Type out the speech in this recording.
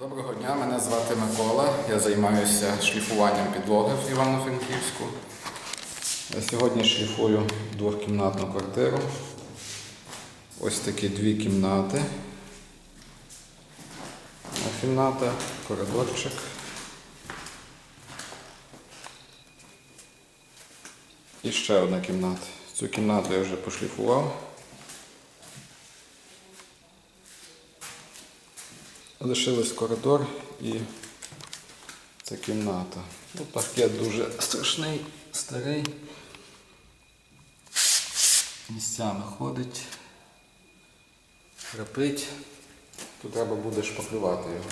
Доброго дня, мене звати Микола. Я займаюся шліфуванням підлоги в Івано-Франківську. Сьогодні шліфую двохкімнатну квартиру. Ось такі дві кімнати. Кімната, коридорчик. І ще одна кімната. Цю кімнату я вже пошліфував. Лишилось коридор і ця кімната. Ну, паркет дуже страшний, старий. Місцями ходить, храпить. Тут треба буде шпаклювати його.